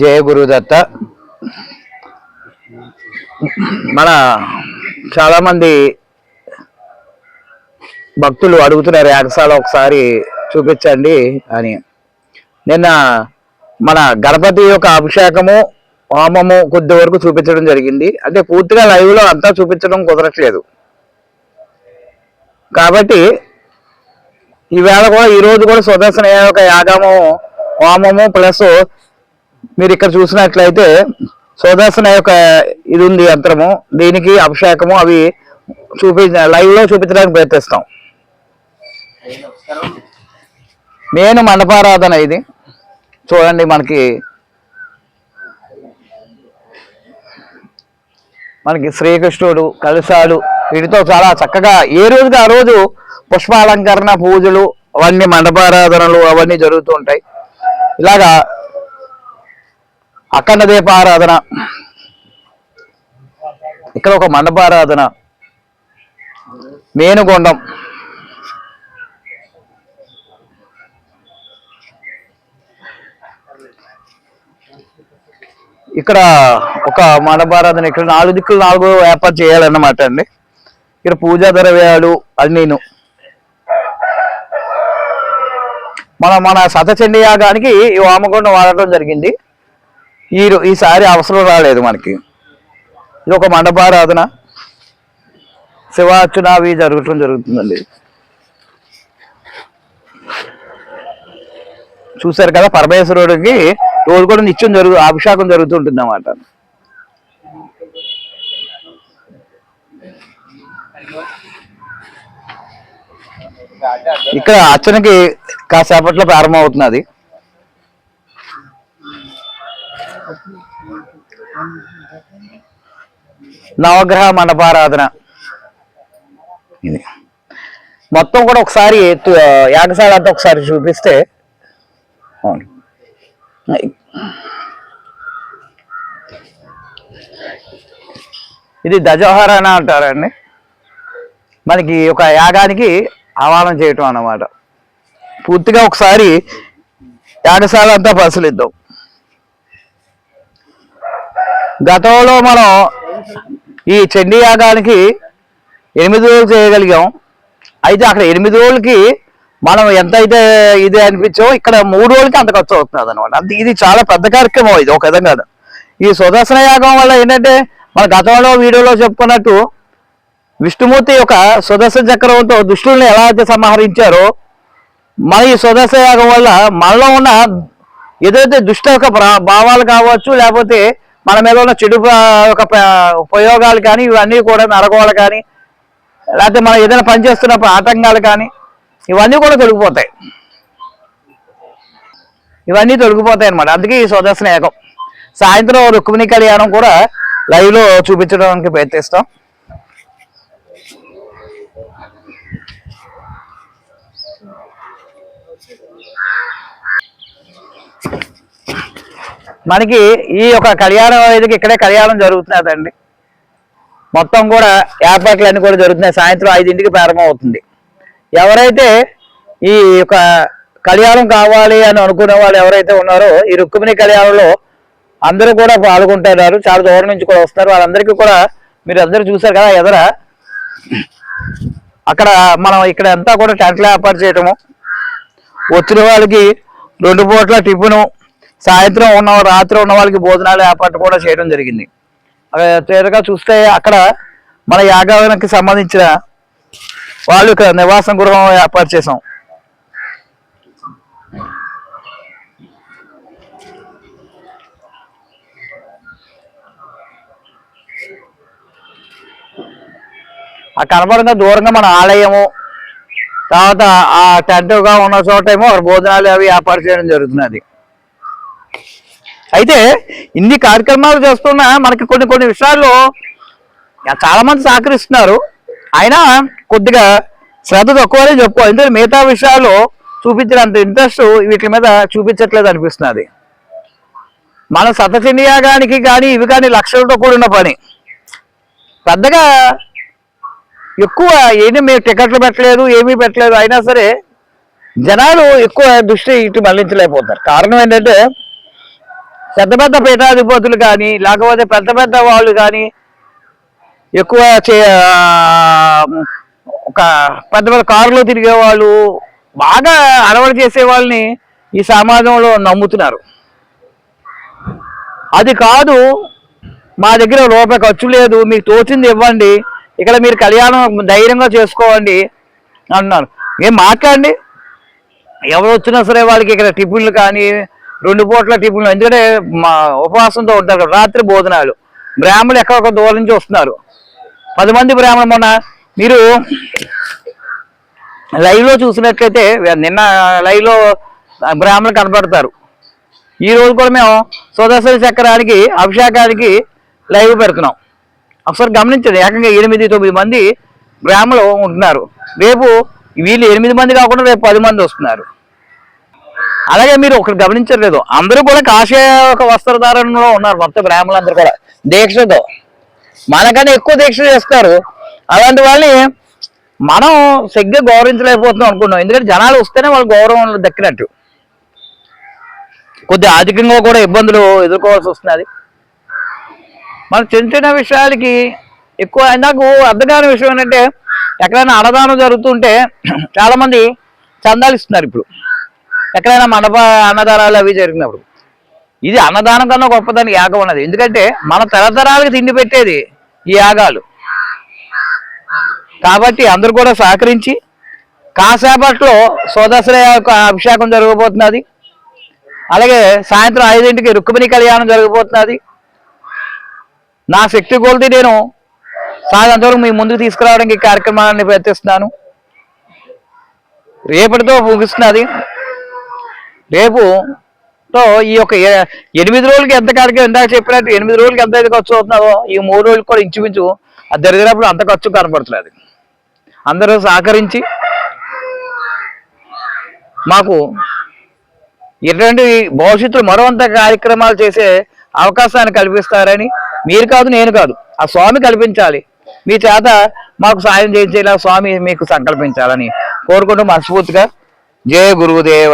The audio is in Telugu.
జయ గురుదత్త. మన చాలామంది భక్తులు అడుగుతున్నారు యాగశాల ఒకసారి చూపించండి అని. నిన్న మన గణపతి యొక్క అభిషేకము హోమము కొద్ది వరకు చూపించడం జరిగింది. అంటే పూర్తిగా లైవ్లో అంతా చూపించడం కుదరట్లేదు. కాబట్టి ఈవేళ కూడా ఈ రోజు కూడా సుదర్శన యొక్క యాగము హోమము ప్లస్ మీరు ఇక్కడ చూసినట్లయితే సోదాసన యొక్క ఇది ఉంది యంత్రము. దీనికి అభిషేకము అవి చూపి లైవ్లో చూపించడానికి ప్రయత్నిస్తాం. నేను మండపారాధన ఇది. చూడండి మనకి. మనకి శ్రీకృష్ణుడు కలశాలు వీటితో చాలా చక్కగా ఏ రోజుకి ఆ రోజు పుష్పాలంకరణ పూజలు అవన్నీ మండపారాధనలు అవన్నీ జరుగుతూ ఉంటాయి. ఇలాగా అఖండ దీపారాధన. ఇక్కడ ఒక మండపారాధన. మేనుగొండం. ఇక్కడ ఒక మండపారాధన ఇక్కడ నాలుగు దిక్కులు నాలుగు ఏర్పాటు చేయాలన్నమాట అండి. ఇక్కడ పూజా ద్రవ్యాలు అన్నీను. మన మన సతచండీ యాగానికి ఈ వామగుండం వాడటం జరిగింది. ఈ ఈసారి అవసరం రాలేదు మనకి. ఇది ఒక మండపారాధన. శివార్చన అవి జరగటం జరుగుతుందండి. చూశారు కదా పరమేశ్వరుడికి రోజు కూడా నిత్యం జరుగు అభిషేకం జరుగుతుంటుంది అన్నమాట ఇక్కడ అర్చనకి కాసేపట్లో ప్రారంభం అవుతున్నది నవగ్రహ మండపారాధన. ఇది. మొత్తం కూడా ఒకసారి యాగశాల అంతా ఒకసారి చూపిస్తే. అవును. ఇది దజోహరణ అంటారండి. మనకి ఒక యాగానికి ఆహ్వానం చేయటం అన్నమాట. పూర్తిగా ఒకసారి యాగశాల అంతా పరిశీలిద్దాం. గతంలో మనం ఈ చండీ యాగానికి ఎనిమిది రోజులు చేయగలిగాం. అయితే అక్కడ ఎనిమిది రోజులకి మనం ఎంత అయితే ఇది అనిపించో ఇక్కడ మూడు రోజులకి అంత ఖర్చు అవుతుంది అనమాట అంత ఇది చాలా పెద్ద కార్యక్రమం ఇది ఒక విధంగా ఈ సుదర్శన యాగం వల్ల ఏంటంటే మన గతంలో వీడియోలో చెప్పుకున్నట్టు విష్ణుమూర్తి యొక్క సుదర్శన చక్రంతో దుష్టుల్ని ఎలా అయితే సంహరించారో మన ఈ సుదర్శన యాగం వల్ల మనలో ఉన్న ఏదైతే దుష్ట యొక్క భావాలు కావచ్చు లేకపోతే మన మీద ఉన్న చెడు ఒక ఉపయోగాలు కానీ ఇవన్నీ కూడా నరగోళలు కానీ లేకపోతే మనం ఏదైనా పని చేస్తున్నప్పుడు ఆటంకాలు కానీ ఇవన్నీ కూడా తొలగిపోతాయి. ఇవన్నీ తొలగిపోతాయి అనమాట అందుకే ఈ సుదర్శన ఏకం సాయంత్రం రుక్మిణి కళ్యాణం కూడా లైవ్లో చూపించడానికి ప్రయత్నిస్తాం. మనకి ఈ యొక్క కళ్యాణం అనేది ఇక్కడే కళ్యాణం జరుగుతున్నదండి. మొత్తం కూడా ఏర్పాట్లు అన్ని కూడా జరుగుతున్నాయి. సాయంత్రం ఐదింటికి ప్రారంభం అవుతుంది ఎవరైతే ఈ యొక్క కళ్యాణం కావాలి అని అనుకునే వాళ్ళు ఎవరైతే ఉన్నారో ఈ రుక్మిణి కళ్యాణంలో అందరూ కూడా పాల్గొంటున్నారు. చాలా దూరం నుంచి కూడా వస్తారు వాళ్ళందరికీ కూడా మీరు అందరూ చూసారు కదా ఎదర? అక్కడ మనం ఇక్కడ అంతా కూడా టెంట్లు ఏర్పాటు చేయటము వచ్చిన వాళ్ళకి రెండు పూట్ల టిఫిను సాయంత్రం ఉన్న రాత్రి ఉన్న వాళ్ళకి భోజనాలు ఏర్పాటు కూడా చేయడం జరిగింది. అక్కడ తీరుగా చూస్తే అక్కడ మన యాగానికి సంబంధించిన వాళ్ళు ఇక్కడ నివాసం గృహం ఏర్పాటు చేసాం ఆ కనపడంగా దూరంగా మన ఆలయము తర్వాత ఆ టెంట్గా ఉన్న చోట ఏమో భోజనాలు అవి ఏర్పాటు చేయడం జరుగుతున్నది. అయితే ఇన్ని కార్యక్రమాలు చేస్తున్నా మనకి కొన్ని కొన్ని విషయాల్లో చాలా మంది సహకరిస్తున్నారు. అయినా కొద్దిగా శ్రద్ధ తక్కువనే చెప్పుకోవాలి. ఎందుకంటే మిగతా విషయాలు చూపించినంత ఇంట్రెస్ట్ వీటి మీద చూపించట్లేదు అనిపిస్తున్నది. మన సతచండి యాగానికి కానీ ఇవి కానీ లక్షలతో కూడిన పని. పెద్దగా ఎక్కువ ఏమీ మేము టికెట్లు పెట్టలేదు ఏమీ పెట్టలేదు. అయినా సరే జనాలు ఎక్కువ దృష్టి ఇటు మళ్ళించలేకపోతారు. కారణం ఏంటంటే పెద్ద పెద్ద పీఠాధిపతులు కానీ లేకపోతే పెద్ద పెద్ద వాళ్ళు కానీ ఎక్కువ చే ఒక పెద్ద పెద్ద కారులో తిరిగే వాళ్ళు బాగా అలవాటు చేసే వాళ్ళని ఈ సమాజంలో నమ్ముతున్నారు. అది కాదు మా దగ్గర రూపాయి ఖర్చు లేదు మీకు తోచింది ఇవ్వండి ఇక్కడ మీరు కళ్యాణం ధైర్యంగా చేసుకోండి అంటున్నారు. ఏం మాట్లాడండి? ఎవరు వచ్చినా సరే వాళ్ళకి ఇక్కడ టిఫిన్లు కానీ రెండు పూట్ల టిఫిన్లు ఎందుకంటే మా ఉపవాసంతో ఉంటారు రాత్రి భోజనాలు. బ్రాహ్మణులు ఎక్కడొక దూరం నుంచి వస్తున్నారు. పది మంది బ్రాహ్మణులు మొన్న మీరు లైవ్లో చూసినట్లయితే నిన్న లైవ్లో బ్రాహ్మణులు కనబడతారు ఈ రోజు కూడా మేము సుదర్శన చక్రానికి అభిషేకానికి లైవ్ పెడుతున్నాం. ఒకసారి గమనించండి ఏకంగా ఎనిమిది తొమ్మిది మంది బ్రాహ్మణులు ఉంటున్నారు. రేపు వీళ్ళు ఎనిమిది మంది కాకుండా రేపు పది మంది వస్తున్నారు. అలాగే మీరు ఒకటి గమనించలేదు అందరూ కూడా కాషాయ ఒక వస్త్రధారణలో ఉన్నారు. మొత్తం బ్రాహ్మణులందరూ కూడా. దీక్షతో. మనకన్నా ఎక్కువ దీక్ష చేస్తారు. అలాంటి వాళ్ళని మనం సరిగ్గా గౌరవించలేకపోతున్నాం అనుకున్నాం ఎందుకంటే జనాలు వస్తేనే వాళ్ళు గౌరవం దక్కినట్టు. కొద్ది ఆర్థికంగా కూడా ఇబ్బందులు ఎదుర్కోవాల్సి వస్తున్నది. మన చిన్న చిన్న విషయాలకి ఎక్కువ నాకు అర్థం కాని విషయం ఏంటంటే ఎక్కడైనా అన్నదానం జరుగుతుంటే చాలామంది చందాలు ఇస్తున్నారు ఇప్పుడు. ఎక్కడైనా మండప అన్నదానాలు అవి జరిగినప్పుడు. ఇది అన్నదానం కన్నా గొప్పదానికి యాగం ఉన్నది. ఎందుకంటే మన తరతరాలకు తిండి పెట్టేది ఈ యాగాలు. కాబట్టి అందరూ కూడా సహకరించి కాసేపట్లో సోదసర యొక్క అభిషేకం జరగబోతున్నది. అలాగే సాయంత్రం ఐదింటికి రుక్మిణి కళ్యాణం జరగబోతున్నది. నా శక్తి కొలిది నేను సాయంత్రం మీ ముందుకు తీసుకురావడానికి ఈ కార్యక్రమాన్ని ప్రయత్నిస్తున్నాను. రేపటితో ముగిస్తున్నది. రేపు తో ఈ యొక్క ఎనిమిది రోజులకి ఎంత కాడికి ఇందాక చెప్పినట్టు ఎనిమిది రోజులకి ఎంత అయితే ఖర్చు అవుతున్నారో ఈ మూడు రోజులకి కూడా ఇంచుమించు అది జరిగినప్పుడు అంత ఖర్చు కనపడుతున్నది అందరూ సహకరించి మాకు ఇటువంటి భవిష్యత్తులో మరోంత కార్యక్రమాలు చేసే అవకాశాన్ని కల్పిస్తారని మీరు కాదు నేను కాదు ఆ స్వామి కల్పించాలి. మీ చేత మాకు సాయం చేయించేలా స్వామి మీకు సంకల్పించాలని కోరుకుంటూ మనస్ఫూర్తిగా జయ గురుదేవ